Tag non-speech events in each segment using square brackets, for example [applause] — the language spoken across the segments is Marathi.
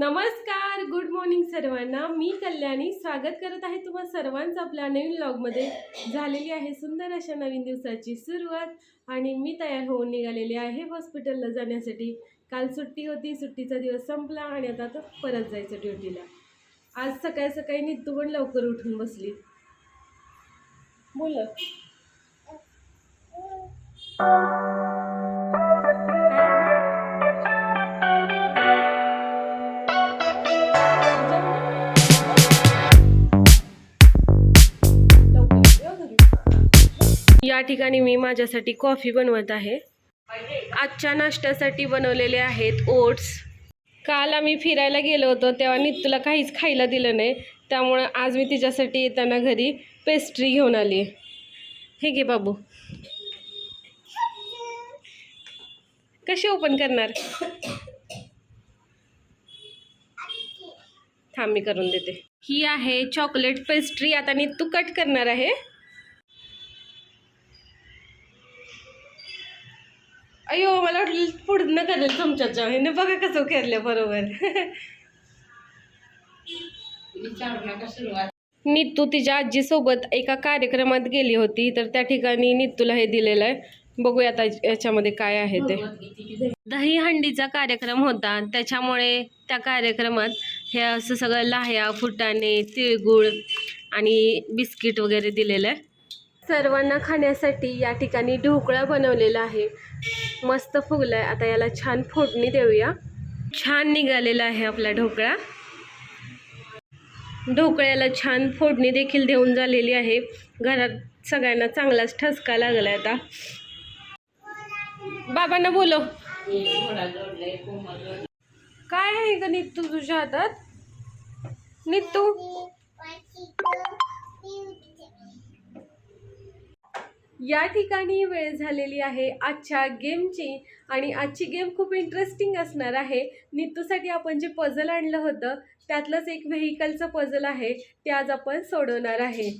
नमस्कार गुड मॉर्निंग सर्वांना. मी कल्याणी. स्वागत करत आहे तुम्हा सर्वांचं आपल्या नवीन ब्लॉगमध्ये झालेली आहे सुंदर अशा नवीन दिवसाची सुरुवात आणि मी तयार होऊन निघालेली आहे हॉस्पिटलला जाण्यासाठी. काल सुट्टी होती सुट्टीचा दिवस संपला आणि आता तर परत जायचं ड्युटीला आज सकाळी सकाळी नित्तू पण लवकर उठून बसली. बोल. या ठिकाणी मी माझ्यासाठी कॉफी बनवत आहे. आजच्या नाश्त्यासाठी बनवलेले आहेत ओट्स. काल आम्ही फिरायला गेलो होतो तेव्हा नितूला काहीच खायला दिलं नाही. त्यामुळं आज मी तिच्यासाठी येताना घरी पेस्ट्री घेऊन आली. हे घे बाबू. कशी ओपन करणार? थांब मी करून देते. ही आहे चॉकलेट पेस्ट्री आता नित्तू कट करणार आहे. अयो मला वाटलं पुढनं करेल तुमच्याच्या ह्याने बघा कसं केलं बरोबर. नित्तू तिच्या आजीसोबत एका कार्यक्रमात गेली होती तर त्या ठिकाणी नित्तूला हे दिलेलं आहे. बघूया आता याच्यामध्ये काय आहे ते. दही हंडीचा कार्यक्रम होता त्याच्यामुळे त्या कार्यक्रमात हे असं सगळं लाह्या फुटाणे तिळगुळ आणि बिस्किट वगैरे दिलेलं आहे. सर्वांना खाण्यासाठी या ठिकाणी ढोकळा बनवलेला आहे. मस्त फुगला आहे आता याला छान फोडणी देऊया. छान निघालेला आहे आपला ढोकळा. ढोकळ्याला छान फोडणी देखील देऊन झालेली आहे. घरात सगळ्यांना चांगलाच ठसका लागला आता. बाबांना बोलो काय आहे का नित्तू तुझ्या हातात? नितू या ठिकाणी वेळ झालेली आहे आजच्या गेमची आणि आजची गेम खूप इंटरेस्टिंग असणार आहे. नितूसाठी आपण जे पझल आणलं होतं त्यातलंच एक व्हेकलचं पझल आहे ते आज आपण सोडवणार आहे.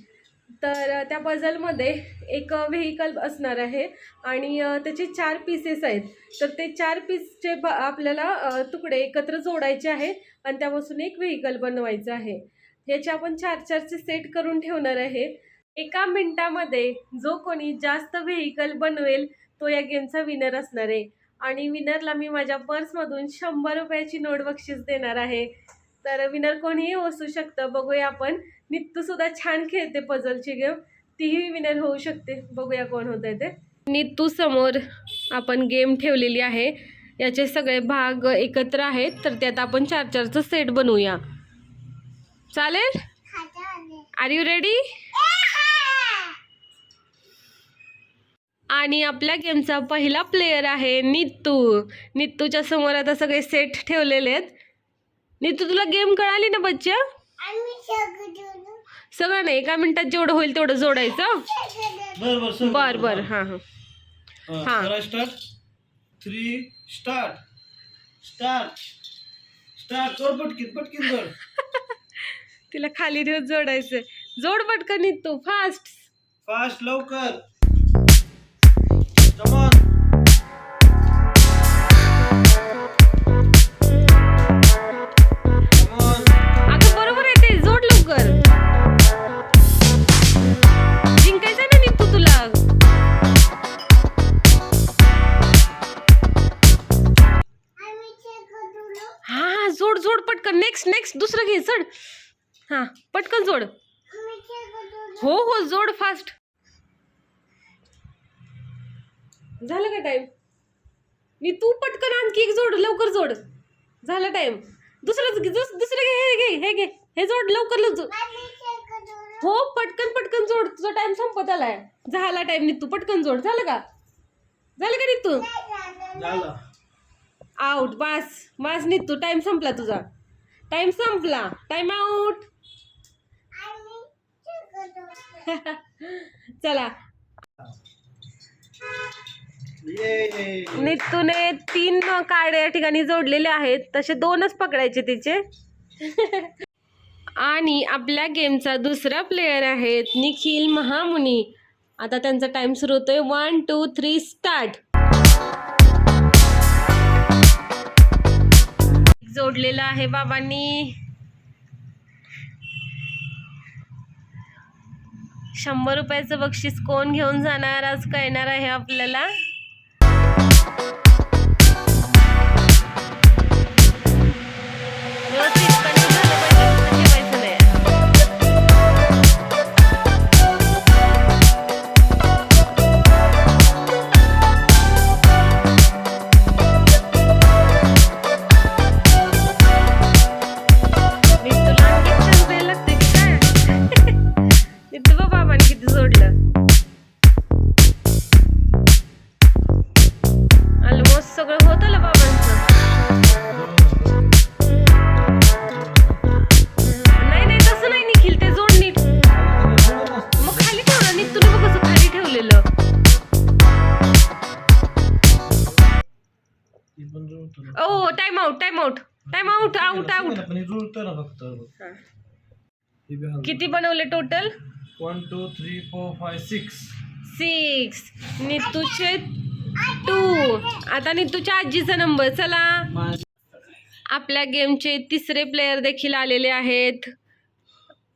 तर त्या पझलमध्ये एक व्हेकल असणार आहे आणि त्याचे चार पीसेस आहेत. तर ते चार पीसचे ब आपल्याला तुकडे एकत्र जोडायचे आहे आणि त्यापासून एक व्हेकल बनवायचं आहे. याचे आपण चार चारचे सेट करून ठेवणार आहे. एका मिनिटामध्ये जो कोणी जास्त व्हेकल बनवेल तो या गेमचा विनर असणार आहे. आणि विनरला मी माझ्या पर्समधून शंभर रुपयाची नोट बक्षीस देणार आहे. तर विनर कोणीही असू शकतं. बघूया आपण. नित्तू सुद्धा छान खेळते पझलची गेम तीही विनर होऊ शकते. बघूया कोण होत आहे ते. नित्तू समोर आपण गेम ठेवलेली आहे. याचे सगळे भाग एकत्र आहेत. तर त्यात आपण चार चारचं सेट बनवूया. चालेल? आर यू रेडी आणि आपल्या गेमचा पहिला प्लेयर आहे नित्तू. नित्तूच्या समोर आता सगळे सेट ठेवलेले आहेत. नित्तू तुला गेम कळाली ना बच्चा? सगळं नाही एका मिनिटात जेवढं होईल तेवढं जोडायचं. बर बर हां हां. हा. थ्री स्टार्ट स्टार्ट स्टार्ट पटकीन पटकीन कर तिला खाली ठेवून जोडायचं जोड पटकन नित्तू फास्ट फास्ट लवकर. अगं बरोबर आहे ते. जोड लवकर. जिंकायचं ना नित्तू तुला. हा हा जोड जोड पटकन. नेक्स्ट नेक्स्ट दुसरं घे चढ. हा पटकन जोड. हो हो जोड फास्ट झालं का टाइम मी तू पटकन आणखी एक जोड लवकर जोड. झाला टाइम दुसरंच घे, दुस- दुसरं घे हे घे हे घे. हे जोड लवकर हो पटकन पटकन जोड. तुझा टाइम संपत आलाय. झाला टाइम निघतो पटकन जोड. झालं का? झालं का झालं. आउट बास. बास निघतो टाइम संपला तुझा. टाइम संपला. टाइम आउट [laughs] चला. ये नित्तूने तीन कार्ड या ठिकाणी जोडलेले आहेत. तसे दोनच पकडायचे तिचे. [laughs] आणि आपल्या गेमचा दुसरा प्लेयर आहेत निखिल महामुनी. आता त्यांचा टाइम सुरू होतोय. वन टू थ्री स्टार्ट जोडलेलं आहे बाबांनी. शंभर रुपयाचं बक्षीस कोण घेऊन जाणार? आज कळणार आहे आपल्याला. Time out out out out पण हे जुळतं ना फक्त. किती बनवले total one two three four five six six नितूचे two आता नितूच्या आजीचा नंबर चला. आपल्या गेमचे तिसरे प्लेयर देखील आलेले आहेत.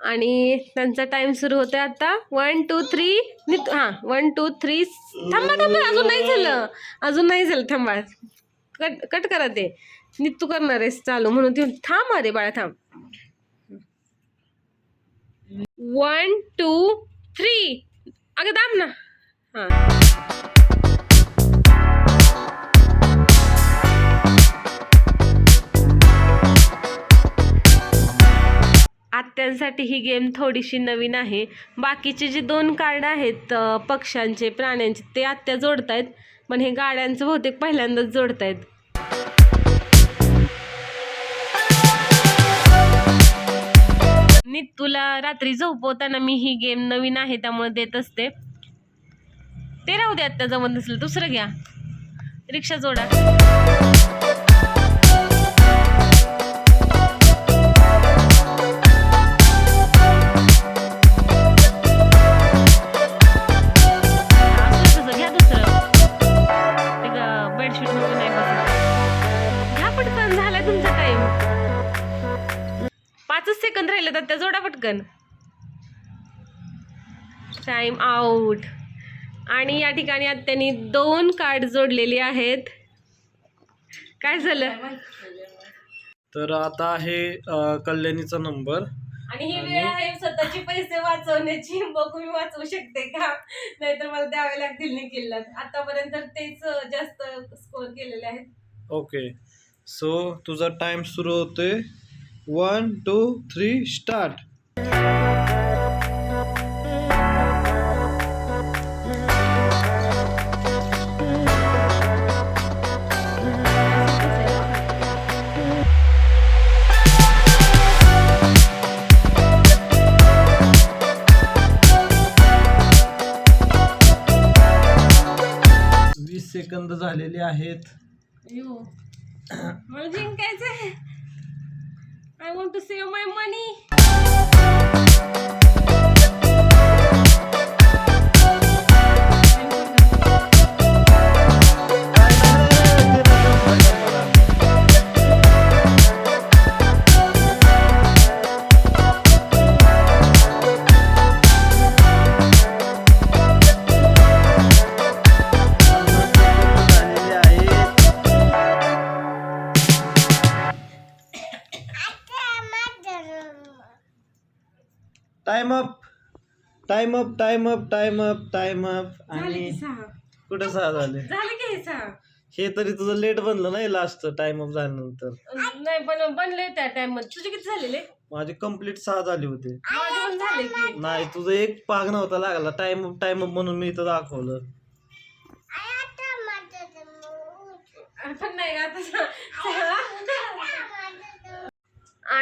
आणि त्यांचा टाइम सुरू होतोय आता. वन टू थ्री नित हां वन टू थ्री थांबा थांबा. अजून नाही झालं. अजून नाही झालं. थांबा. कट कट करा ते. नितू करणार आहेस चालू. म्हणून ती थांब अरे बाळा थांब. वन टू थ्री अगं दाम ना. हां. आत्यांसाठी ही गेम थोडीशी नवीन आहे. बाकीचे जे दोन कार्ड आहेत पक्ष्यांचे प्राण्यांचे ते आत्या जोडतायत. पण हे गाड्यांचं बहुतेक पहिल्यांदाच जोडतायत. तुला रात्री झोपवताना मी ही गेम नवीन आहे त्यामुळे देत असते. ते राहू दे आत्ता जमत नसलं दुसरं घ्या. रिक्षा जोडा. राहिले तर त्या जोडा पटकन. टाइम आउट आणि या ठिकाणी आता त्यांनी दोन कार्ड जोडलेली आहेत. काय झालं? तर आता आहे कल्याणीचा नंबर आणि ही वेळ आहे स्वतःचे पैसे वाचवण्याची. बघू मी वाचवू शकते का? नाहीतर मला द्यावे लागतील निखिलला आतापर्यंत तेच जास्त स्कोर केलेले आहेत. ओके सो तुझा टाइम सुरू होतोय. One two three start. वीस सेकंद झालेले आहेत. अयो मला जिंकायचंय. I want to save my money. Time up time up time up time up time up झाले आणि की सहा. कुठे सहा झाले? झालं की हे सहा. हे तरी तुझं लेट बनलं नाही लास्ट टाइम अप झाल्यानंतर. नाही पण बनले त्या टाइममध्ये. तुझे किती झालेले? माझे कंप्लीट सहा झाले होते. माझे पण झाले की. नाही तुझं एक पाग नव्हता लागला. टाइम अप टाइम अप म्हणून मी इथं दाखवलं. पण नाही आता.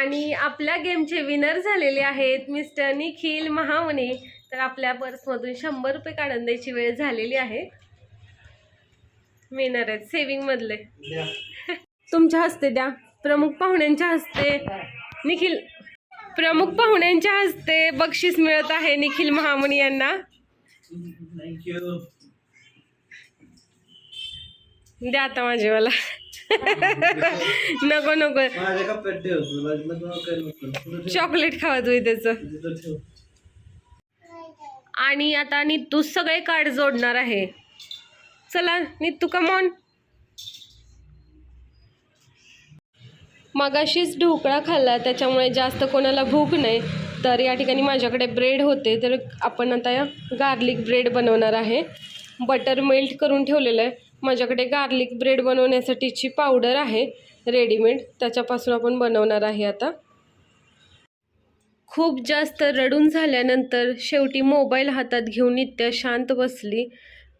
आणि आपल्या गेमचे विनर झालेले आहेत मिस्टर निखिल महामने तर आपल्या पर्समधून शंभर रुपये काढून द्यायची वेळ झालेली आहे. विनर आहेत सेविंग मधले. तुमच्या हस्ते द्या. प्रमुख पाहुण्यांच्या हस्ते. निखिल प्रमुख पाहुण्यांच्या हस्ते बक्षीस मिळत आहे निखिल महामनी यांना. द्या आता माझे मला. नको नको. चॉकलेट खावा तुम्ही त्याचं आणि आता नितू सगळे कार्ड जोडणार आहे. चला नितू कमॉन मगाशीच ढोकळा खाल्ला त्याच्यामुळे जास्त कोणाला भूक नाही. तर या ठिकाणी माझ्याकडे ब्रेड होते तर आपण आता गार्लिक ब्रेड बनवणार आहे. बटर मेल्ट करून ठेवलेलं आहे. माझ्याकडे गार्लिक ब्रेड बनवण्यासाठीची पावडर आहे. रेडीमेड त्याच्यापासून आपण बनवणार आहे आता. खूप जास्त रडून झाल्यानंतर शेवटी मोबाईल हातात घेऊन नित्य शांत बसली.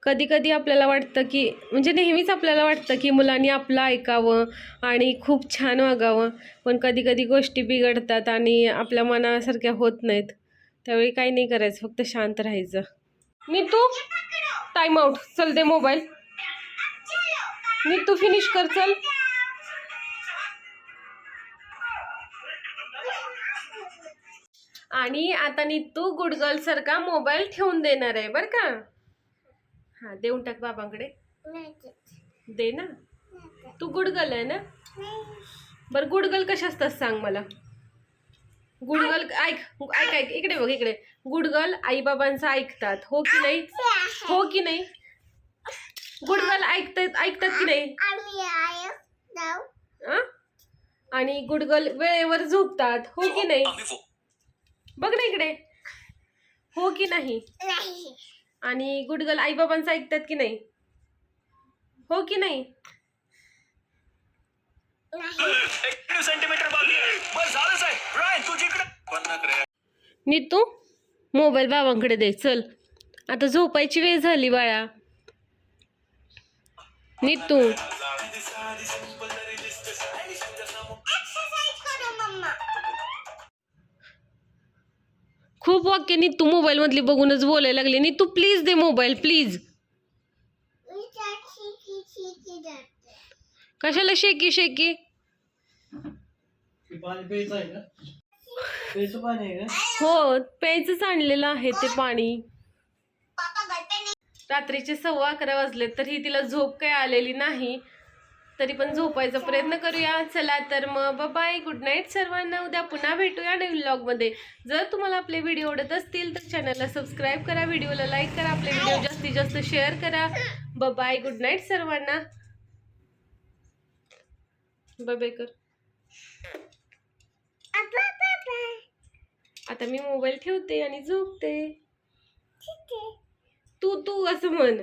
कधी कधी आपल्याला वाटतं की म्हणजे नेहमीच आपल्याला वाटतं की मुलांनी आपलं ऐकावं आणि खूप छान वागावं. पण कधी कधी गोष्टी बिघडतात आणि आपल्या मनासारख्या होत नाहीत. त्यावेळी काही नाही करायचं फक्त शांत राहायचं. मी तू? टाईम आउट चल दे मोबाईल नीतू फिनिश कर चल. आणि आता नीतू गुडगल सारखा मोबाईल ठेवून देणार आहे बरं का? हां देऊन टाक बाबांकडे. दे ना. तू गुडगल आहे ना? बरं गुडगल कशा असतात सांग मला? गुडगल ऐक ऐक ऐक इकडे बघ इकडे. गुडगल आईबाबांचं ऐकतात हो की नाही? हो की नाही? गुडगल ऐकतात ऐकतात की नाही? आणि गुडगल वेळेवर झोपतात. हो की नाही? बघ ना इकडे. हो की नाही? आणि गुडगल आईबाबांचं ऐकतात की नाही? हो की नाही? नीतू मोबाईल बाबांकडे दे. चल. आता झोपायची वेळ झाली बाळा. नीतू खूप वाक्य नीतू मोबाईल मधली बघूनच बोलायला लागली. नीतू प्लीज दे मोबाईल प्लीज कशाला शेकी शेकी हो प्यायचंच आणलेलं आहे ते पाणी. रात्रीचे सव्वा अकरा वाजले तरी तिला झोप काही आलेली नाही. तरी पण झोपायचा प्रयत्न करूया. चला तर मग बाय गुड नाईट सर्वांना. उद्या पुन्हा भेटूया नवीन व्लॉगमध्ये जर तुम्हाला आपले व्हिडिओ आवडत असतील तर चॅनलला सबस्क्राईब करा व्हिडिओला लाईक करा आपले व्हिडिओ जास्तीत जास्त शेअर करा. बाय गुड नाईट सर्वांना. बाय कर. आता मी मोबाईल ठेवते आणि झोपते. तू तू असं म्हण